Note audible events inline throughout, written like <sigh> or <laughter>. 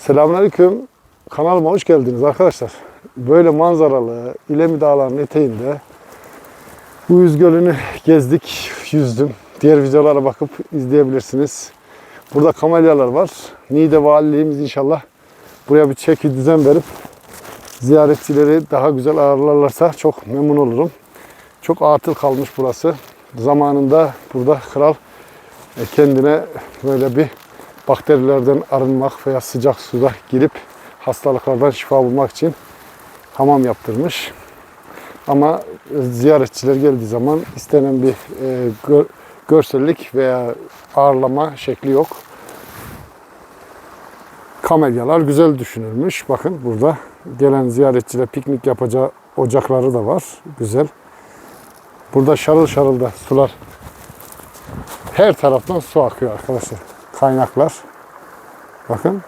Selamünaleyküm. Kanalıma hoş geldiniz arkadaşlar. Böyle manzaralı İlemi Dağları'nın eteğinde bu yüz gölünü gezdik, yüzdüm. Diğer videolara bakıp izleyebilirsiniz. Burada kamelyalar var. Niğde Valiliğimiz inşallah buraya bir çeki düzen verip ziyaretçileri daha güzel ağırlarlarsa çok memnun olurum. Çok atıl kalmış burası. Zamanında burada kral e, kendine böyle bir bakterilerden arınmak veya sıcak suda girip hastalıklardan şifa bulmak için hamam yaptırmış. Ama e, ziyaretçiler geldiği zaman istenen bir e, gör- görsellik veya ağırlama şekli yok. Kamelyalar güzel düşünülmüş. Bakın burada gelen ziyaretçiler piknik yapacağı ocakları da var. Güzel. Burada şarıl şarıl da sular her taraftan su akıyor arkadaşlar. Kaynaklar. Bakın.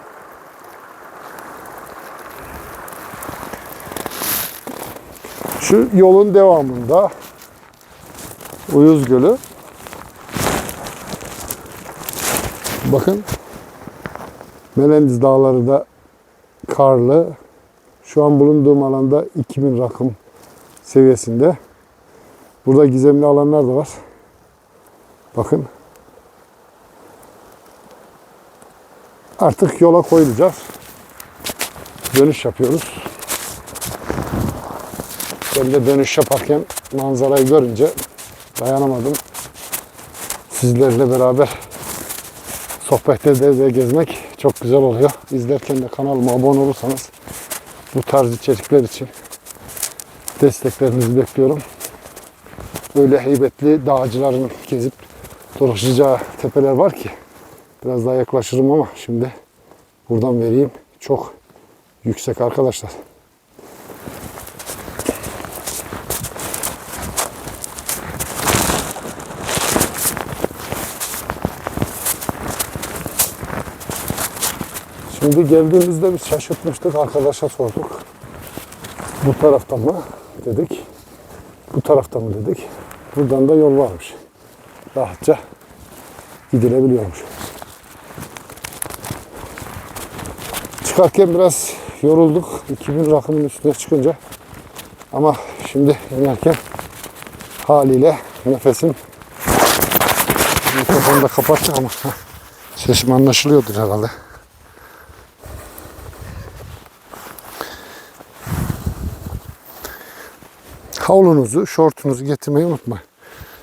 Şu yolun devamında Uyuz Gölü. Bakın. Melendiz Dağları da karlı. Şu an bulunduğum alanda 2000 rakım seviyesinde. Burada gizemli alanlar da var. Bakın. Artık yola koyulacağız. Dönüş yapıyoruz. Ben de dönüş yaparken manzarayı görünce dayanamadım. Sizlerle beraber sohbet ede de gezmek çok güzel oluyor. İzlerken de kanalıma abone olursanız bu tarz içerikler için desteklerinizi bekliyorum. Böyle heybetli dağcıların gezip dolaşacağı tepeler var ki biraz daha yaklaşırım ama şimdi buradan vereyim. Çok yüksek arkadaşlar. Şimdi geldiğimizde biz şaşırtmıştık. Arkadaşa sorduk. Bu taraftan mı dedik. Bu taraftan mı dedik. Buradan da yol varmış. Rahatça gidilebiliyormuş. Çıkarken biraz yorulduk. 2000 rakımın üstüne çıkınca. Ama şimdi inerken haliyle nefesim mikrofonu da kapattık ama sesim anlaşılıyordur herhalde. havlunuzu, şortunuzu getirmeyi unutmayın.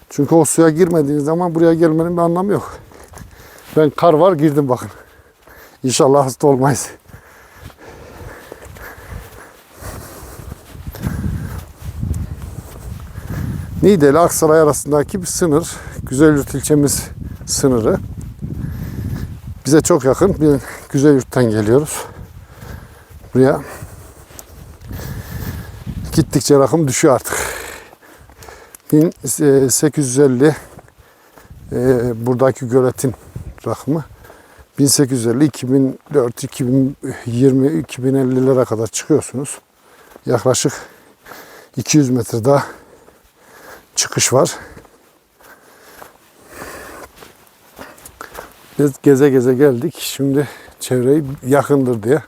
Çünkü o suya girmediğiniz zaman buraya gelmenin bir anlamı yok. Ben kar var girdim bakın. İnşallah hasta olmayız. Niğde ile Aksaray arasındaki bir sınır. Güzelyurt ilçemiz sınırı. Bize çok yakın. Bir Güzelyurt'tan geliyoruz. Buraya gittikçe rakım düşüyor artık. 1850 e, buradaki göletin rakımı 1850 2004 2020 2050'lere kadar çıkıyorsunuz. Yaklaşık 200 metre daha çıkış var. Biz geze geze geldik. Şimdi çevreyi yakındır diye.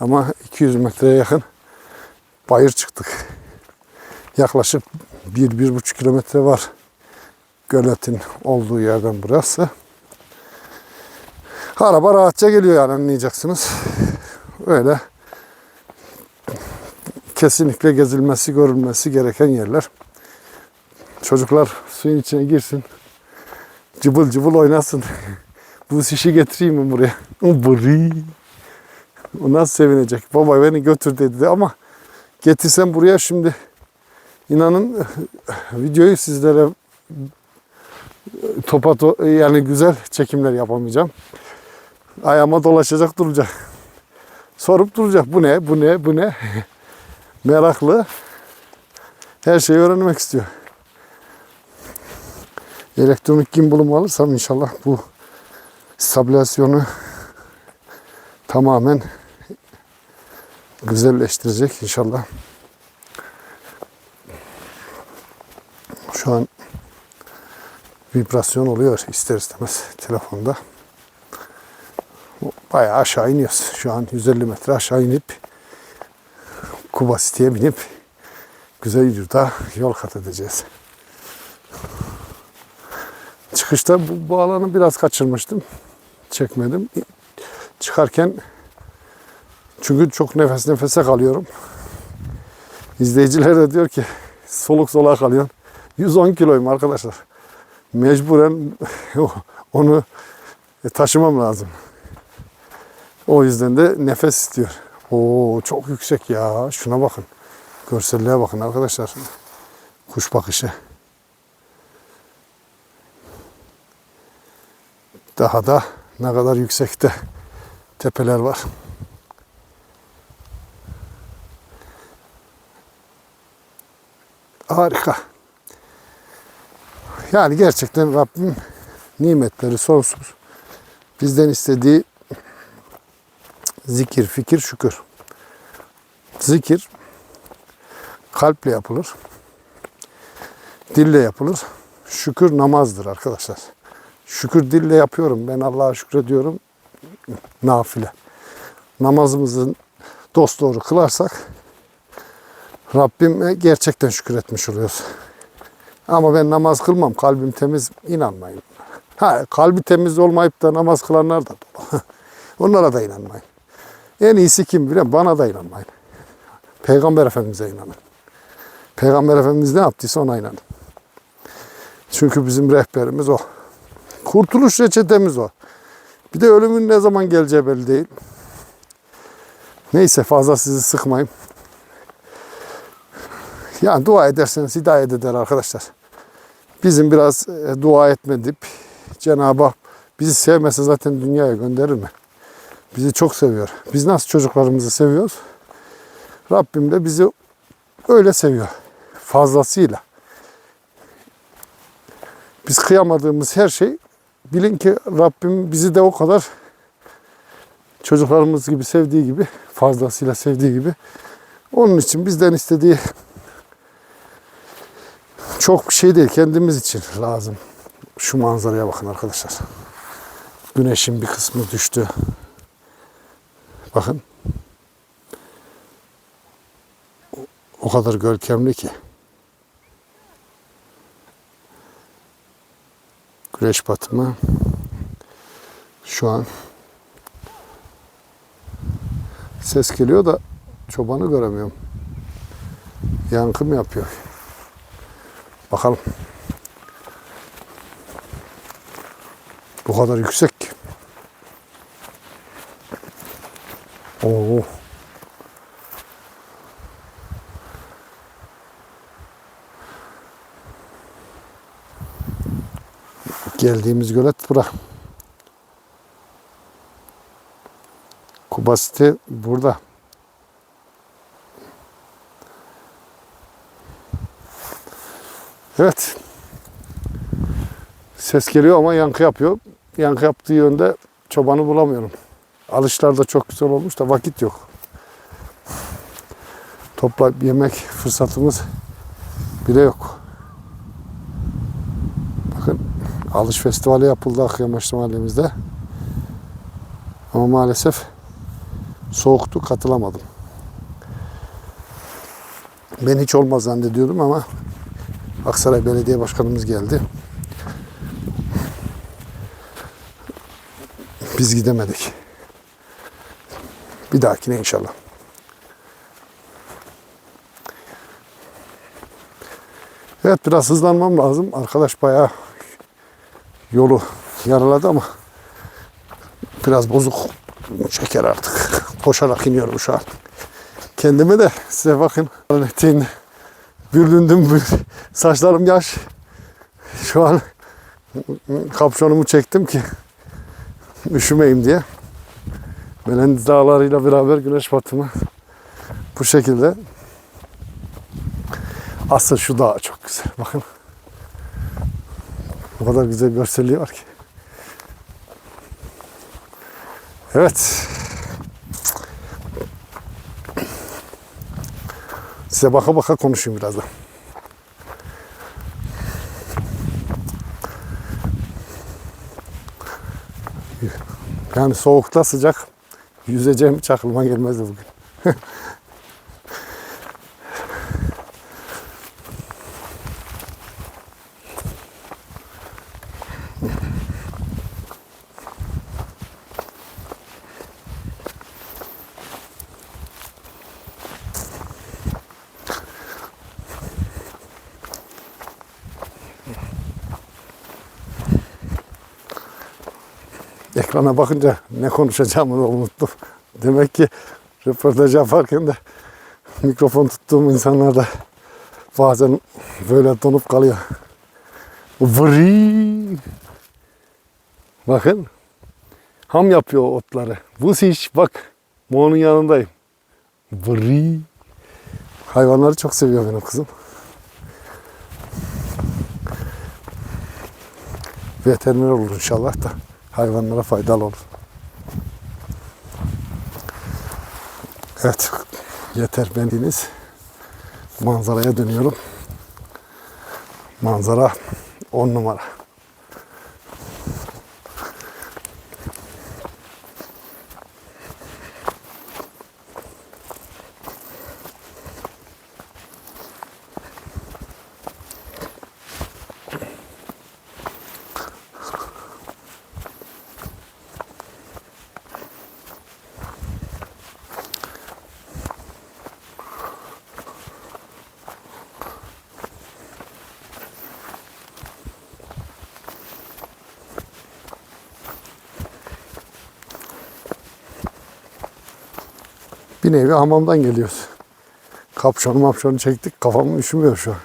Ama 200 metreye yakın bayır çıktık. Yaklaşık 1-1,5 kilometre var göletin olduğu yerden burası. Araba rahatça geliyor yani anlayacaksınız. Öyle kesinlikle gezilmesi, görülmesi gereken yerler. Çocuklar suyun içine girsin. Cıbıl cıbıl oynasın. <laughs> Bu şişi getireyim mi buraya? <laughs> Burayı. O nasıl sevinecek? Baba beni götür dedi ama getirsem buraya şimdi inanın <laughs> videoyu sizlere topa to- yani güzel çekimler yapamayacağım. Ayağıma dolaşacak duracak. Sorup duracak. Bu ne? Bu ne? Bu ne? Meraklı. Her şeyi öğrenmek istiyor. Elektronik gimbalomu alırsam inşallah bu stabilizasyonu tamamen güzelleştirecek inşallah. Şu an vibrasyon oluyor ister istemez telefonda. bayağı aşağı iniyoruz. Şu an 150 metre aşağı inip Kuba City'ye binip Güzel Yurt'a yol kat edeceğiz. Çıkışta bu, bu alanı biraz kaçırmıştım. Çekmedim. Çıkarken çünkü çok nefes nefese kalıyorum. İzleyiciler de diyor ki soluk soluğa kalıyorsun. 110 kiloyum arkadaşlar. Mecburen <laughs> onu taşımam lazım. O yüzden de nefes istiyor. Oo çok yüksek ya. Şuna bakın. Görselliğe bakın arkadaşlar. Kuş bakışı. Daha da ne kadar yüksekte tepeler var. Harika. Yani gerçekten Rabbim nimetleri sonsuz. Bizden istediği zikir, fikir, şükür. Zikir kalple yapılır. Dille yapılır. Şükür namazdır arkadaşlar. Şükür dille yapıyorum. Ben Allah'a şükrediyorum. Nafile. Namazımızı dost doğru kılarsak Rabbime gerçekten şükür etmiş oluyoruz. Ama ben namaz kılmam. Kalbim temiz. inanmayın. Ha, kalbi temiz olmayıp da namaz kılanlar da. <laughs> Onlara da inanmayın. En iyisi kim biliyor? Bana da inanmayın. Peygamber Efendimiz'e inanın. Peygamber Efendimiz ne yaptıysa ona inanın. Çünkü bizim rehberimiz o. Kurtuluş reçetemiz o. Bir de ölümün ne zaman geleceği belli değil. Neyse fazla sizi sıkmayayım. Yani dua ederseniz hidayet eder arkadaşlar. Bizim biraz e, dua etmedip Cenab-ı Hak bizi sevmese zaten dünyaya gönderir mi? Bizi çok seviyor. Biz nasıl çocuklarımızı seviyoruz? Rabbim de bizi öyle seviyor. Fazlasıyla. Biz kıyamadığımız her şey bilin ki Rabbim bizi de o kadar çocuklarımız gibi sevdiği gibi fazlasıyla sevdiği gibi onun için bizden istediği çok bir şey değil kendimiz için lazım. Şu manzaraya bakın arkadaşlar. Güneşin bir kısmı düştü. Bakın. O kadar görkemli ki. Güneş batımı şu an ses geliyor da çobanı göremiyorum. Yankı mı yapıyor? Bakalım. Bu kadar yüksek. Oo. Geldiğimiz gölet bura. Kuba City burada. Evet. Ses geliyor ama yankı yapıyor. Yankı yaptığı yönde çobanı bulamıyorum. Alışlar da çok güzel olmuş da vakit yok. Toplayıp yemek fırsatımız bile yok. Bakın alış festivali yapıldı Akyamaçlı mahallemizde. Ama maalesef soğuktu katılamadım. Ben hiç olmaz zannediyordum ama Aksaray Belediye Başkanımız geldi. Biz gidemedik. Bir dahakine inşallah. Evet biraz hızlanmam lazım. Arkadaş bayağı yolu yaraladı ama biraz bozuk çeker artık. <laughs> Koşarak iniyorum şu an. Kendime de size bakın. Eteğin büründüm. Saçlarım yaş. Şu an kapşonumu çektim ki üşümeyim diye. Melendiz dağlarıyla beraber güneş batımı bu şekilde. Asıl şu dağ çok güzel. Bakın. O kadar güzel görselliği var ki. Evet. Size baka baka konuşayım birazdan. Yani soğukta sıcak Yüzeceğim hiç aklıma gelmezdi bugün. <laughs> Ekrana bakınca ne konuşacağımı unuttum. <laughs> Demek ki röportaj yaparken de mikrofon tuttuğum insanlar da bazen böyle donup kalıyor. Vırıy. Bakın. Ham yapıyor otları. Bu iş bak. Mo'nun yanındayım. Vırıy. Hayvanları çok seviyor benim kızım. Veteriner olur inşallah da hayvanlara faydalı olur. Evet, yeter bendiniz. Manzaraya dönüyorum. Manzara 10 numara. Bir nevi hamamdan geliyoruz. Kapşonu mapşonu çektik. Kafam üşümüyor şu an.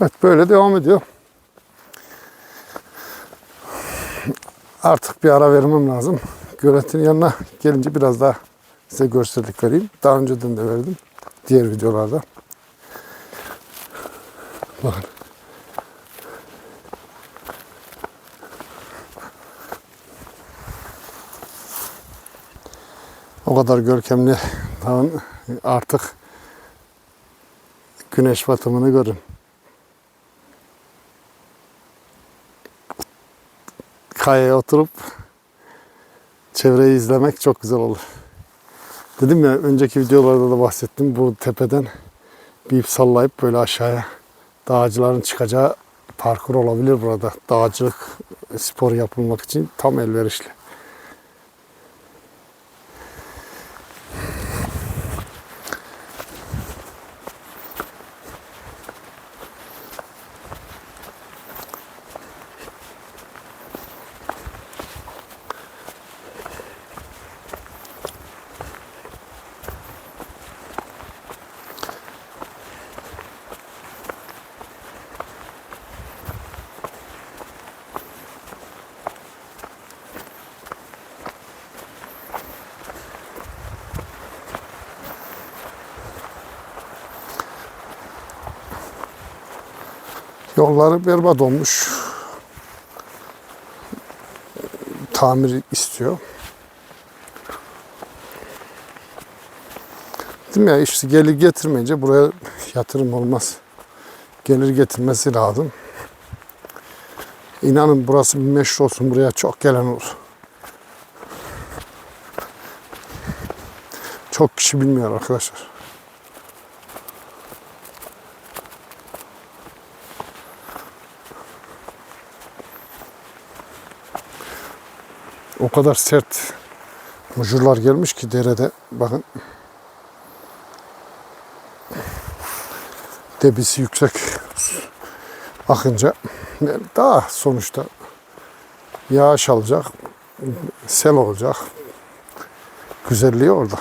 Evet böyle devam ediyor. Artık bir ara vermem lazım. Göletin yanına gelince biraz daha size görsellik vereyim. Daha önceden de verdim. Diğer videolarda. Bakın. O kadar görkemli dağın artık güneş batımını görün. Kayaya oturup çevreyi izlemek çok güzel olur. Dedim ya önceki videolarda da bahsettim. Bu tepeden bir ip sallayıp böyle aşağıya dağcıların çıkacağı parkur olabilir burada. Dağcılık spor yapılmak için tam elverişli. Yolları berbat olmuş. Tamir istiyor. Değil ya işte gelir getirmeyince buraya yatırım olmaz. Gelir getirmesi lazım. İnanın burası bir meşhur olsun buraya çok gelen olur. Çok kişi bilmiyor arkadaşlar. O kadar sert mujurlar gelmiş ki derede bakın debisi yüksek akınca daha sonuçta yağış alacak sel olacak. Güzelliği orada.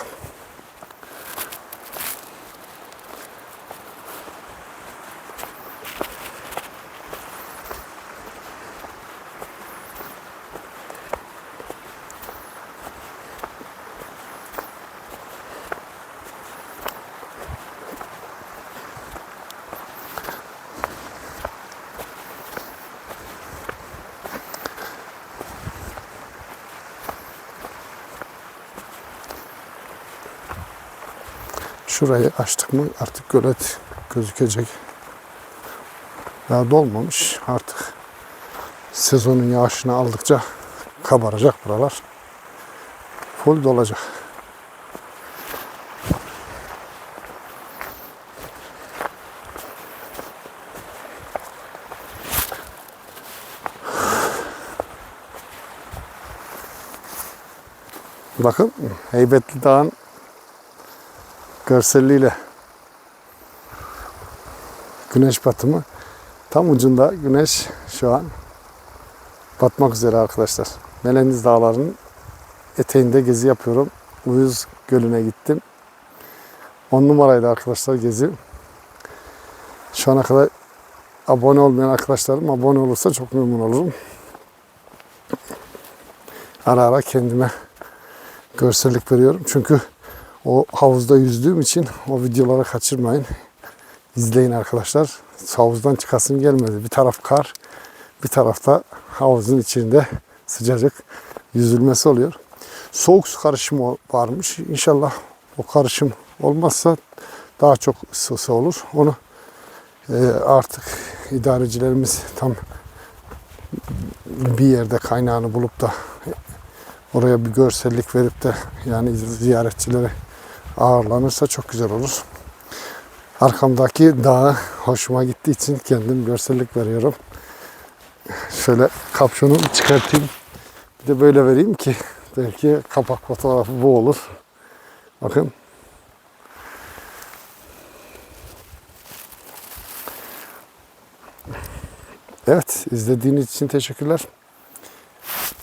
Şurayı açtık mı artık gölet gözükecek. Daha dolmamış artık. Sezonun yağışını aldıkça kabaracak buralar. Full dolacak. Bakın Heybetli Dağ'ın görselliğiyle güneş batımı tam ucunda güneş şu an batmak üzere arkadaşlar. Meleniz Dağları'nın eteğinde gezi yapıyorum. Uyuz Gölü'ne gittim. 10 numaraydı arkadaşlar gezi. Şu ana kadar abone olmayan arkadaşlarım abone olursa çok memnun olurum. Ara ara kendime görsellik veriyorum. Çünkü o havuzda yüzdüğüm için o videoları kaçırmayın. İzleyin arkadaşlar. Havuzdan çıkasım gelmedi. Bir taraf kar, bir tarafta havuzun içinde sıcacık yüzülmesi oluyor. Soğuk su karışımı varmış. İnşallah o karışım olmazsa daha çok ısısı olur. Onu e, artık idarecilerimiz tam bir yerde kaynağını bulup da oraya bir görsellik verip de yani ziyaretçilere ağırlanırsa çok güzel olur. Arkamdaki dağ hoşuma gittiği için kendim görsellik veriyorum. Şöyle kapşonu çıkartayım. Bir de böyle vereyim ki belki kapak fotoğrafı bu olur. Bakın. Evet, izlediğiniz için teşekkürler.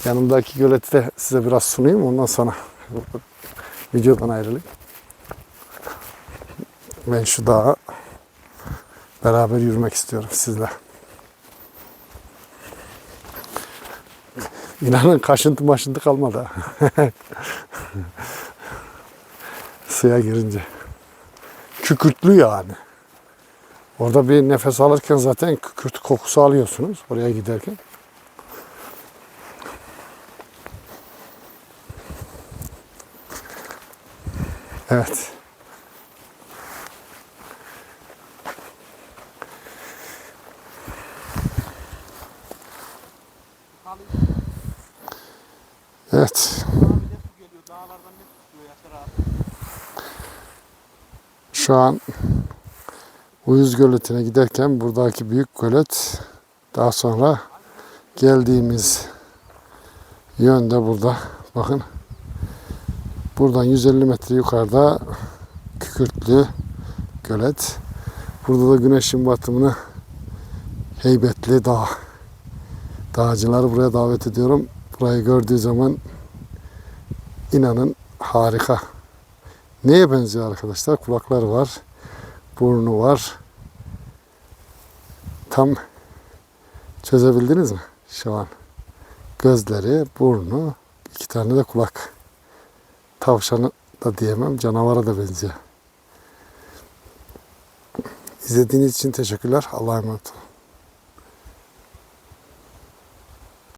Yanımdaki göleti de size biraz sunayım. Ondan sonra videodan ayrılayım. Ben şu dağa beraber yürümek istiyorum sizle. İnanın kaşıntı maşıntı kalmadı. <laughs> Suya girince. Kükürtlü yani. Orada bir nefes alırken zaten kükürt kokusu alıyorsunuz oraya giderken. Evet. Şu an Uyuz Göleti'ne giderken buradaki büyük gölet daha sonra geldiğimiz yönde burada. Bakın. Buradan 150 metre yukarıda Kükürtlü Gölet. Burada da güneşin batımını heybetli dağ. Dağcıları buraya davet ediyorum. Burayı gördüğü zaman inanın harika. Neye benziyor arkadaşlar? Kulakları var, burnu var. Tam çözebildiniz mi şu an? Gözleri, burnu, iki tane de kulak. Tavşanı da diyemem, canavara da benziyor. İzlediğiniz için teşekkürler. Allah'a emanet olun.